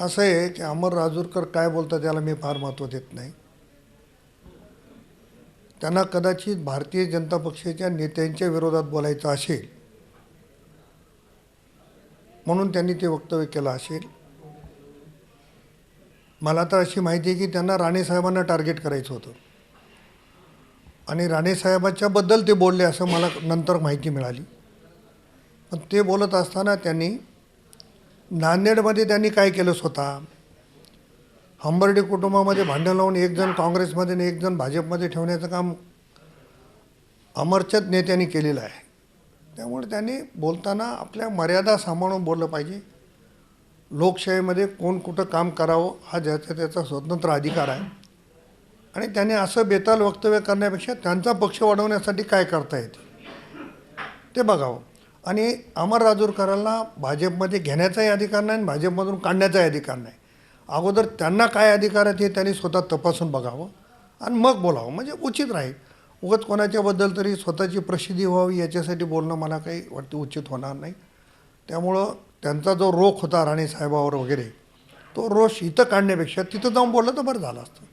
असं आहे की अमर राजूरकर काय बोलतात त्याला मी फार महत्त्व देत नाही. त्यांना कदाचित भारतीय जनता पक्षाच्या नेत्यांच्या विरोधात बोलायचं असेल म्हणून त्यांनी ते वक्तव्य केलं असेल. मला तर अशी माहिती आहे की त्यांना राणेसाहेबांना टार्गेट करायचं होतं. आणि राणेसाहेबांच्याबद्दल ते बोलले असं मला नंतर माहिती मिळाली. पण ते बोलत असताना त्यांनी नांदेडमध्ये त्यांनी काय केलं स्वतः? हंबर्डे कुटुंबामध्ये भांडण लावून एकजण काँग्रेसमध्ये आणि एकजण भाजपमध्ये ठेवण्याचं काम अमरचंद नेत्यांनी केलेलं आहे. त्यामुळे त्यांनी बोलताना आपल्या मर्यादा सांभाळून बोललं पाहिजे. लोकशाहीमध्ये कोण कुठं काम करावं हा ज्याचा त्याचा स्वतंत्र अधिकार आहे. आणि त्याने असं बेताल वक्तव्य करण्यापेक्षा त्यांचा पक्ष वाढवण्यासाठी काय करता येते ते बघावं. आणि अमर राजूरकरांना भाजपमध्ये घेण्याचाही अधिकार नाही आणि भाजपमधून काढण्याचाही अधिकार नाही. अगोदर त्यांना काय अधिकार आहेत हे त्यांनी स्वतः तपासून बघावं आणि मग बोलावं. म्हणजे उचित राहील. उगत कोणाच्याबद्दल तरी स्वतःची प्रसिद्धी व्हावी याच्यासाठी बोलणं मला काही वाटतं उचित होणार नाही. त्यामुळं त्यांचा जो रोख होता राणेसाहेबावर वगैरे तो रोष इथं काढण्यापेक्षा तिथं जाऊन बोललं तर बरं झालं असतं.